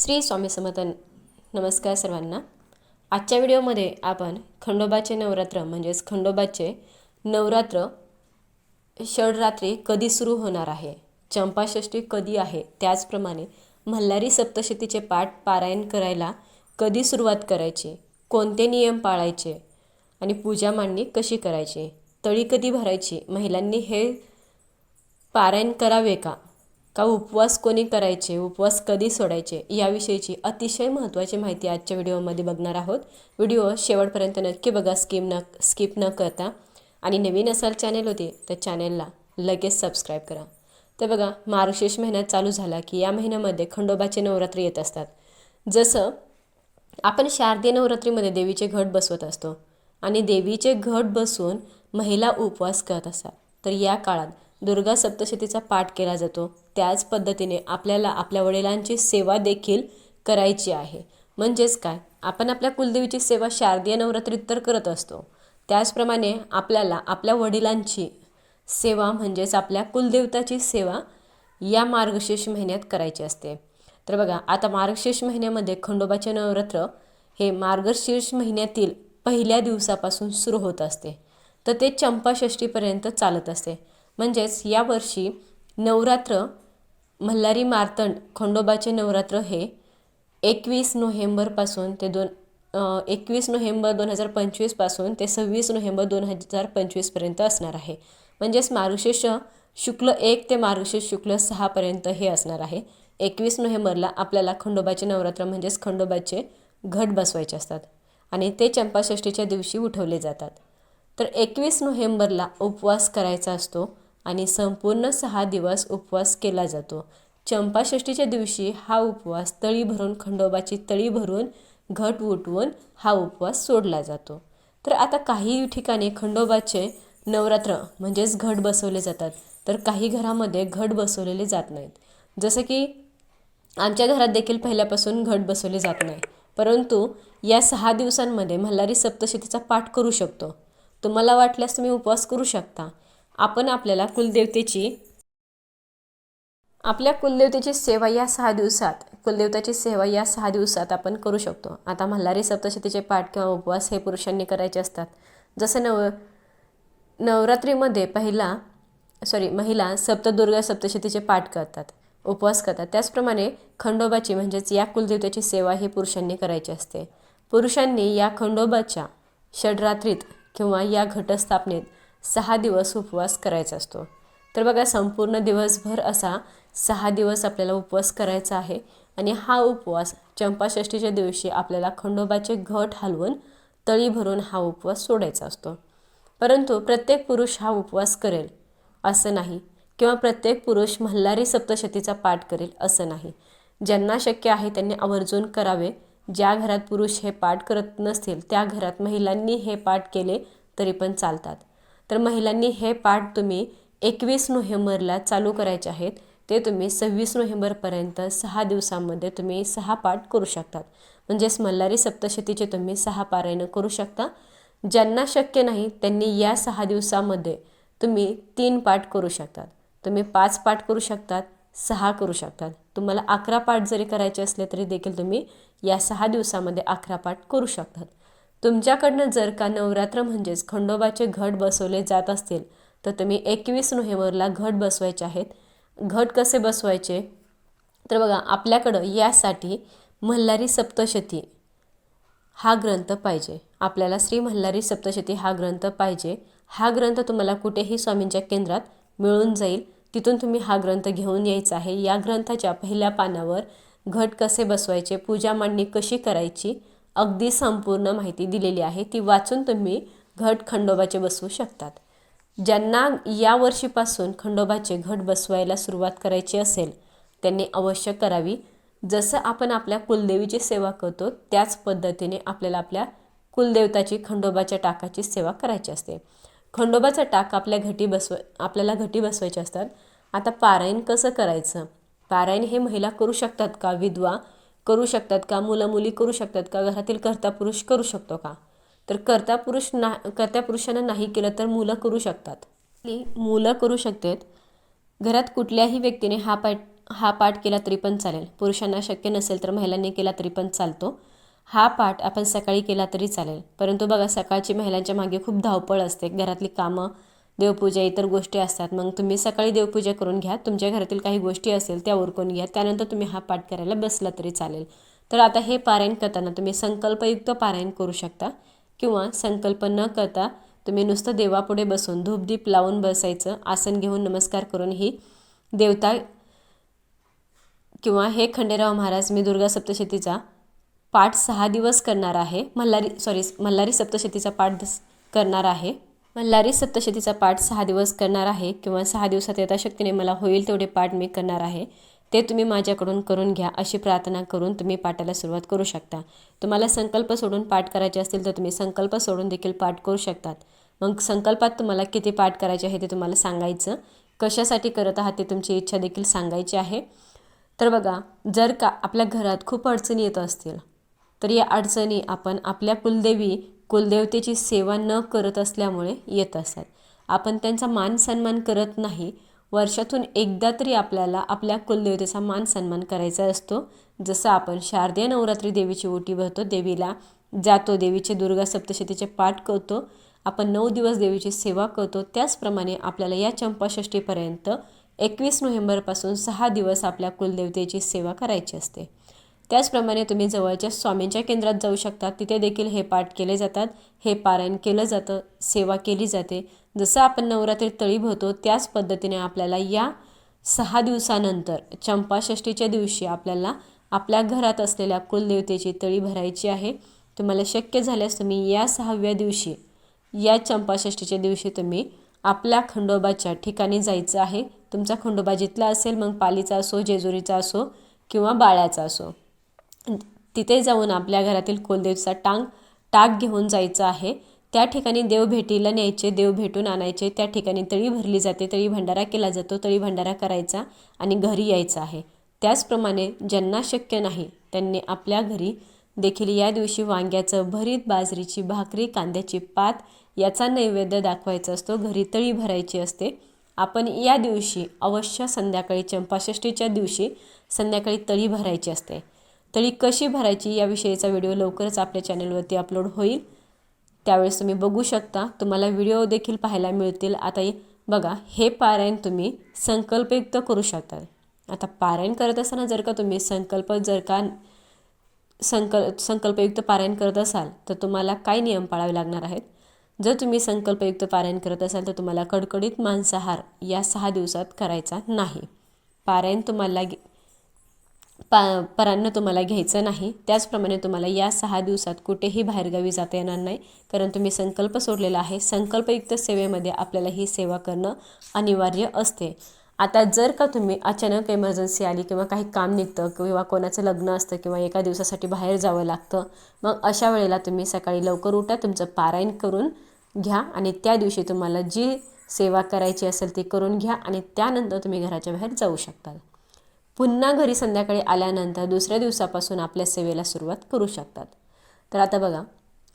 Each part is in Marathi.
श्री स्वामी समर्थन नमस्कार सर्वांना. आजच्या व्हिडिओमध्ये आपण खंडोबाचे नवरात्र म्हणजेच खंडोबाचे नवरात्र षडरात्री कधी सुरू होणार आहे चंपाषष्ठी कधी आहे त्याचप्रमाणे मल्हारी सप्तशतीचे पाठ पारायण करायला कधी सुरुवात करायची कोणते नियम पाळायचे आणि पूजा मांडणी कशी करायची तळी कधी भरायची महिलांनी हे पारायण करावे का? का उपवास कोणी करायचे उपवास कधी सोडायचे याविषयीची अतिशय महत्त्वाची माहिती आजच्या व्हिडिओमध्ये बघणार आहोत. व्हिडिओ शेवटपर्यंत नक्की बघा स्किप न स्किप न करता. आणि नवीन असाल चॅनेल होते तर चॅनेलला लगेच सबस्क्राईब करा. तर बघा मार्गशीर्ष महिन्यात चालू झाला की या महिन्यामध्ये खंडोबाचे नवरात्री येत असतात. जसं आपण शारदीय नवरात्रीमध्ये देवीचे घट बसवत असतो आणि देवीचे घट बसून महिला उपवास करत असतात. तर या काळात दुर्गा सप्तशतीचा पाठ केला जातो. त्याच पद्धतीने आपल्याला आपल्या वडिलांची सेवा देखील करायची आहे. म्हणजेच काय? आपण आपल्या कुलदेवीची सेवा शारदीय नवरात्रीत तर करत असतो. त्याचप्रमाणे आपल्याला आपल्या वडिलांची सेवा म्हणजेच आपल्या कुलदेवताची सेवा या मार्गशीर्ष महिन्यात करायची असते. तर बघा आता मार्गशीर्ष महिन्यामध्ये खंडोबाचे नवरात्र हे मार्गशीर्ष महिन्यातील पहिल्या दिवसापासून सुरू होत असते. तर ते चंपाषष्टीपर्यंत चालत असते. म्हणजेच यावर्षी नवरात्र मल्हारी मार्तंड खंडोबाचे नवरात्र हे एकवीस नोव्हेंबरपासून ते दोन एकवीस नोव्हेंबर दोन हजार पंचवीसपासून ते सव्वीस नोव्हेंबर दोन हजार पंचवीसपर्यंत असणार आहे. म्हणजेच मारुशेष शुक्ल एक ते मारुशेष शुक्ल सहापर्यंत हे असणार आहे. एकवीस नोव्हेंबरला आपल्याला खंडोबाचे नवरात्र म्हणजेच खंडोबाचे घट बसवायचे असतात आणि ते चंपाषष्टीच्या दिवशी उठवले जातात. तर एकवीस नोव्हेंबरला उपवास करायचा असतो. आणि संपूर्ण सहा दिवस उपवास केला जातो. चंपाषष्टीच्या दिवशी हा उपवास तळी भरून खंडोबाची तळी भरून घट उठवून हा उपवास सोडला जातो. तर आता काही ठिकाणी खंडोबाचे नवरात्र म्हणजेच घट बसवले जातात. तर काही घरामध्ये घट बसवलेले जात नाहीत. जसं की आमच्या घरात देखील पहिल्यापासून घट बसवले जात नाही. परंतु या सहा दिवसांमध्ये मल्हारी सप्तशतीचा पाठ करू शकतो. तुम्हाला वाटल्यास तुम्ही उपवास करू शकता. आपण आपल्याला कुलदेवतेची आपल्या कुलदेवतेची सेवा या सहा दिवसात कुलदेवताची सेवा या सहा दिवसात आपण करू शकतो. आता मल्हारी सप्तशतीचे पाठ किंवा उपवास हे पुरुषांनी करायचे असतात. जसं नव नवरात्रीमध्ये पहिला सॉरी महिला सप्तदुर्गा सप्तशतीचे पाठ करतात उपवास करतात. त्याचप्रमाणे खंडोबाची म्हणजेच या कुलदेवतेची सेवा ही पुरुषांनी करायची असते. पुरुषांनी या खंडोबाच्या षडरात्रीत किंवा या घटस्थापनेत सहा दिवस उपवास करायचा असतो. तर बघा संपूर्ण दिवसभर असा सहा दिवस आपल्याला उपवास करायचा आहे आणि हा उपवास चंपाषष्टीच्या दिवशी आपल्याला खंडोबाचे घट हलवून तळी भरून हा उपवास सोडायचा असतो. परंतु प्रत्येक पुरुष हा उपवास करेल असं नाही किंवा प्रत्येक पुरुष मल्हारी सप्तशतीचा पाठ करेल असं नाही. ज्यांना शक्य आहे त्यांनी आवर्जून करावे. ज्या घरात पुरुष हे पाठ करत नसतील त्या घरात महिलांनी हे पाठ केले तरी पण चालतात. तर महिलांनी हे पाठ तुम्ही एकवीस नोव्हेंबरला चालू करायचे आहेत. ते तुम्ही सव्वीस नोव्हेंबरपर्यंत सहा दिवसांमध्ये तुम्ही सहा पाठ करू शकतात. म्हणजेच मल्हारी सप्तशतीचे तुम्ही सहा पारायणं करू शकता. ज्यांना शक्य नाही त्यांनी या सहा दिवसामध्ये तुम्ही तीन पाठ करू शकतात. तुम्ही पाच पाठ करू शकतात सहा करू शकतात. तुम्हाला अकरा पाठ जरी करायचे असले तरी देखील तुम्ही या सहा दिवसामध्ये अकरा पाठ करू शकतात. तुमच्याकडनं जर का नवरात्र म्हणजेच खंडोबाचे घट बसवले जात असतील तर तुम्ही एकवीस नोव्हेंबरला घट बसवायचे आहेत. घट कसे बसवायचे? तर बघा आपल्याकडं यासाठी मल्हारी सप्तशती हा ग्रंथ पाहिजे. आपल्याला श्री मल्हारी सप्तशती हा ग्रंथ पाहिजे. हा ग्रंथ तुम्हाला कुठेही स्वामींच्या केंद्रात मिळून जाईल. तिथून तुम्ही हा ग्रंथ घेऊन यायचा आहे. या ग्रंथाच्या पहिल्या पानावर घट कसे बसवायचे पूजा मांडणी कशी करायची अगदी संपूर्ण माहिती दिलेली आहे ती वाचून तुम्ही घट खंडोबाचे बसवू शकतात. ज्यांना या वर्षीपासून खंडोबाचे घट बसवायला सुरुवात करायची असेल त्यांनी अवश्य करावी. जसं आपण आपल्या कुलदेवीची सेवा करतो त्याच पद्धतीने आपल्याला आपल्या कुलदेवताची खंडोबाच्या टाकाची सेवा करायची असते. खंडोबाचा टाक आपल्या घटी बसव आपल्याला घटी बसवायचे असतात. आता पारायण कसं करायचं? पारायण हे महिला करू शकतात का? विधवा करू शकतात का? मुलं मुली करू शकतात का? घरातील कर्ता पुरुष करू शकतो का? तर कर्ता पुरुष ना कर्त्या पुरुषानं नाही केलं तर मुलं करू शकतात. मुलं करू शकतात. घरात कुठल्याही व्यक्तीने हा पाठ हा पाठ केला तरी पण चालेल. पुरुषांना शक्य नसेल तर महिलांनी केला तरी पण चालतो. हा पाठ आपण सकाळी केला तरी चालेल. परंतु बघा सकाळची महिलांच्या मागे खूप धावपळ असते. घरातली कामं देवपूजा इतर गोष्टी असतात. मग तुम्ही सकाळी देवपूजा करून घ्या. तुमच्या घरातील काही गोष्टी असेल त्या उरकून घ्या. त्यानंतर तुम्ही हा पाठ करायला बसला तरी चालेल. तर आता हे पारायण करताना तुम्ही संकल्पयुक्त पारायण करू शकता किंवा संकल्प न करता तुम्ही नुसतं देवापुढे बसून धूपदीप लावून बसायचं आसन घेऊन नमस्कार करून ही देवता किंवा हे खंडेराव महाराज मी दुर्गा सप्तशतीचा पाठ सहा दिवस करणार आहे. मल्हारी सॉरी मल्हारी सप्तशतीचा पाठ करणार आहे. मल्हारी सप्तशतीचा पाठ सहा दिवस करणार आहे किंवा सहा दिवसात यथाशक्तीने मला होईल तेवढे पाठ मी करणार आहे ते तुम्ही माझ्याकडून करून घ्या अशी प्रार्थना करून तुम्ही पाठाला सुरुवात करू शकता. तुम्हाला संकल्प सोडून पाठ करायचे असतील तर तुम्ही संकल्प सोडून देखील पाठ करू शकतात. मग संकल्पात तुम्हाला किती पाठ करायचे आहे ते तुम्हाला सांगायचं. कशासाठी करत आहात ते तुमची इच्छा देखील सांगायची आहे. तर बघा जर का आपल्या घरात खूप अडचणी येत असतील तर या अडचणी आपण आपल्या कुलदेवी कुलदेवतेची सेवा न करत असल्यामुळे येत असतात आपण त्यांचा मान सन्मान करत नाही. वर्षातून एकदा तरी आपल्याला आपल्या कुलदेवतेचा मान सन्मान करायचा असतो. जसं आपण शारदीय नवरात्री देवीची ओटी भरतो देवीला जातो देवीचे दुर्गा सप्तशतीचे पाठ करतो आपण नऊ दिवस देवीची सेवा करतो त्याचप्रमाणे आपल्याला या चंपाषष्टीपर्यंत एकवीस नोव्हेंबरपासून सहा दिवस आपल्या कुलदेवतेची सेवा करायची असते. त्याचप्रमाणे तुम्ही जवळच्या स्वामींच्या केंद्रात जाऊ शकता. तिथे देखील हे पाठ केले जातात. हे पारायण केलं जातं. सेवा केली जाते. जसं आपण नवरात्रीत तळी भरतो त्याच पद्धतीने आपल्याला या सहा दिवसानंतर चंपाषष्टीच्या दिवशी आपल्याला आपल्या घरात असलेल्या कुलदेवतेची तळी भरायची आहे. तुम्हाला शक्य झाल्यास तुम्ही या सहाव्या दिवशी या चंपाषष्टीच्या दिवशी तुम्ही आपल्या खंडोबाच्या ठिकाणी जायचं आहे. तुमचा खंडोबा जिथला असेल मग पालीचा असो जेजुरीचा असो किंवा बाळ्याचा असो. तिथे जाऊन आपल्या घरातील कुलदेवचा टांग टाक घेऊन जायचं आहे. त्या ठिकाणी देव भेटीला न्यायचे देव भेटून आणायचे. त्या ठिकाणी तळी भरली जाते तळी भंडारा केला जातो तळी भंडारा करायचा आणि घरी यायचं आहे. त्याचप्रमाणे ज्यांना शक्य नाही त्यांनी आपल्या घरी देखील या दिवशी वांग्याचं भरीत बाजरीची भाकरी कांद्याची पात याचा नैवेद्य दाखवायचा असतो. घरी तळी भरायची असते. आपण या दिवशी अवश्य संध्याकाळी चंपाषष्टीच्या दिवशी संध्याकाळी तळी भरायची असते. तळी कशी भरायची याविषयीचा व्हिडिओ लवकरच आपल्या चॅनलवरती अपलोड होईल. त्यावेळेस तुम्ही बघू शकता तुम्हाला व्हिडिओ देखील पाहायला मिळतील. आता बघा हे पारायण तुम्ही संकल्पयुक्त करू शकता. आता पारायण करत असताना जर का तुम्ही संकल्प जर का संकल संकल्पयुक्त पारायण करत असाल तर तुम्हाला काय नियम पाळावे लागणार आहेत? जर तुम्ही संकल्पयुक्त पारायण करत असाल तर तुम्हाला कडकडीत मांसाहार या सहा दिवसात करायचा नाही. पारायण तुम्हाला पा परांना तुम्हाला घ्यायचं नाही. त्याचप्रमाणे तुम्हाला या सहा दिवसात कुठेही बाहेरगावी जाता येणार नाही. कारण तुम्ही संकल्प सोडलेला आहे. संकल्पयुक्त सेवेमध्ये आपल्याला ही सेवा करणं अनिवार्य असते. आता जर का तुम्ही अचानक इमर्जन्सी आली किंवा काही काम निघतं किंवा कोणाचं लग्न असतं किंवा एका दिवसासाठी बाहेर जावं लागतं मग अशा वेळेला तुम्ही सकाळी लवकर उठा तुमचं पारायण करून घ्या आणि त्या दिवशी तुम्हाला जी सेवा करायची असेल ती करून घ्या आणि त्यानंतर तुम्ही घराच्या बाहेर जाऊ शकता. पुन्हा घरी संध्याकाळी आल्यानंतर दुसऱ्या दिवसापासून आपल्या सेवेला सुरुवात करू शकतात. तर आता बघा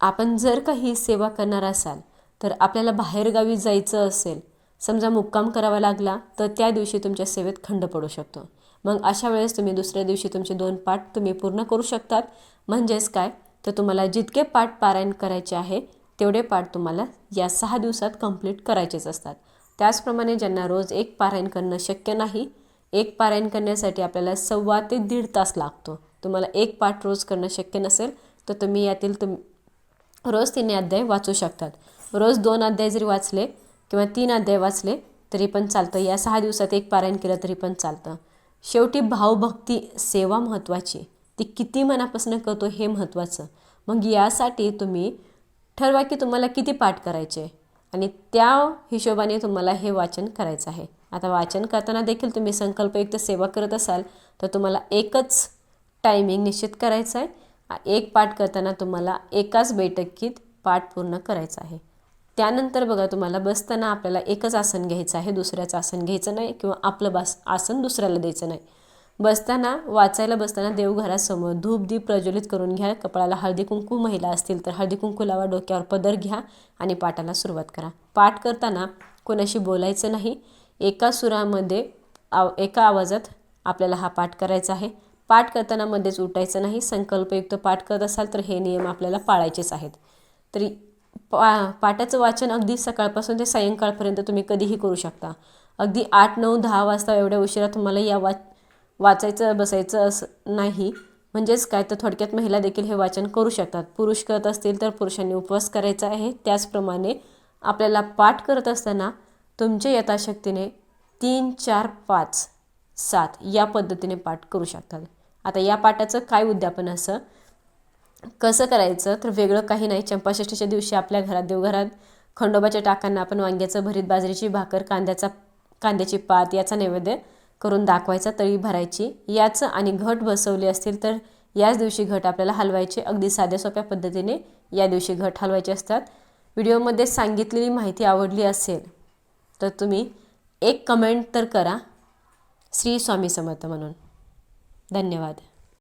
आपण जर का ही सेवा करणार असाल तर आपल्याला बाहेरगावी जायचं असेल समजा मुक्काम करावा लागला तर त्या दिवशी तुमच्या सेवेत खंड पडू शकतो. मग अशा वेळेस तुम्ही दुसऱ्या दिवशी तुमचे दोन पाठ तुम्ही पूर्ण करू शकतात. म्हणजेच काय? तर तुम्हाला जितके पाठ पारायण करायचे आहे तेवढे पाठ तुम्हाला या सहा दिवसात कंप्लीट करायचेच असतात. त्याचप्रमाणे ज्यांना रोज एक पारायण करणं शक्य नाही एक पारायण करण्यासाठी आपल्याला सव्वा ते दीड तास लागतो. तुम्हाला एक पाठ रोज करणं शक्य नसेल तर तुम्ही यातील तुम रोज तीन अध्याय वाचू शकतात. रोज दोन अध्याय जरी वाचले किंवा तीन अध्याय वाचले तरी पण चालतं. या सहा दिवसात एक पारायण केलं तरी पण चालतं. शेवटी भावभक्ती सेवा महत्त्वाची ती किती मनापासून करतो हे महत्त्वाचं मग यासाठी तुम्ही ठरवा की तुम्हाला किती पाठ करायचे आणि त्या हिशोबाने तुम्हाला हे वाचन करायचं आहे. आता वाचन करताना देखील तुम्ही संकल्पयुक्त सेवा करत असाल तर तुम्हाला एकच टायमिंग निश्चित करायचं आहे. एक पाठ करताना तुम्हाला एकाच बैठकीत पाठ पूर्ण करायचा आहे. त्यानंतर बघा तुम्हाला बसताना आपल्याला एकच आसन घ्यायचं आहे दुसऱ्याचं आसन घ्यायचं नाही किंवा आपलं बास आसन दुसऱ्याला द्यायचं नाही. बसताना वाचायला बसताना देवघरासमोर धूप दीप प्रज्वलित करून घ्या कपाळाला हळदी कुंकू महिला असतील तर हळदी कुंकू लावा डोक्यावर पदर घ्या आणि पाठाला सुरुवात करा. पाठ करताना कोणाशी बोलायचं नाही एका सुरामध्ये आव एका आवाजात आपल्याला हा पाठ करायचा आहे. पाठ करताना मध्येच उठायचं नाही संकल्पयुक्त पाठ करत असाल तर हे नियम आपल्याला पाळायचेच आहेत. तरी पा पाठाचं वाचन अगदी सकाळपासून ते सायंकाळपर्यंत तुम्ही कधीही करू शकता. अगदी आठ नऊ दहा वाजता एवढ्या उशिरा तुम्हाला या वा वाचायचं बसायचं असं नाही. म्हणजेच काय तर थोडक्यात महिला देखील हे वाचन करू शकतात. पुरुष करत असतील तर पुरुषांनी उपवास करायचा आहे. त्याचप्रमाणे आपल्याला पाठ करत असताना तुमच्या यथाशक्तीने तीन चार पाच सात या पद्धतीने पाठ करू शकतात आता या पाठाचं काय उद्यापन असं? कसं करायचं? तर वेगळं काही नाही. चंपाषष्ठीच्या दिवशी आपल्या घरात देवघरात खंडोबाच्या टाकांना आपण वांग्याचं भरीत बाजरीची भाकर कांद्याचा कांद्याची पात याचा नैवेद्य करून दाखवायचा तळी भरायची. याचं आणि घट बसवले असतील तर याच दिवशी घट आपल्याला हलवायचे. अगदी साध्या सोप्या पद्धतीने या दिवशी घट हलवायचे असतात. व्हिडिओमध्ये सांगितलेली माहिती आवडली असेल तर तुम्ही एक कमेंट तर करा. श्री स्वामी समर्थ म्हणून. धन्यवाद.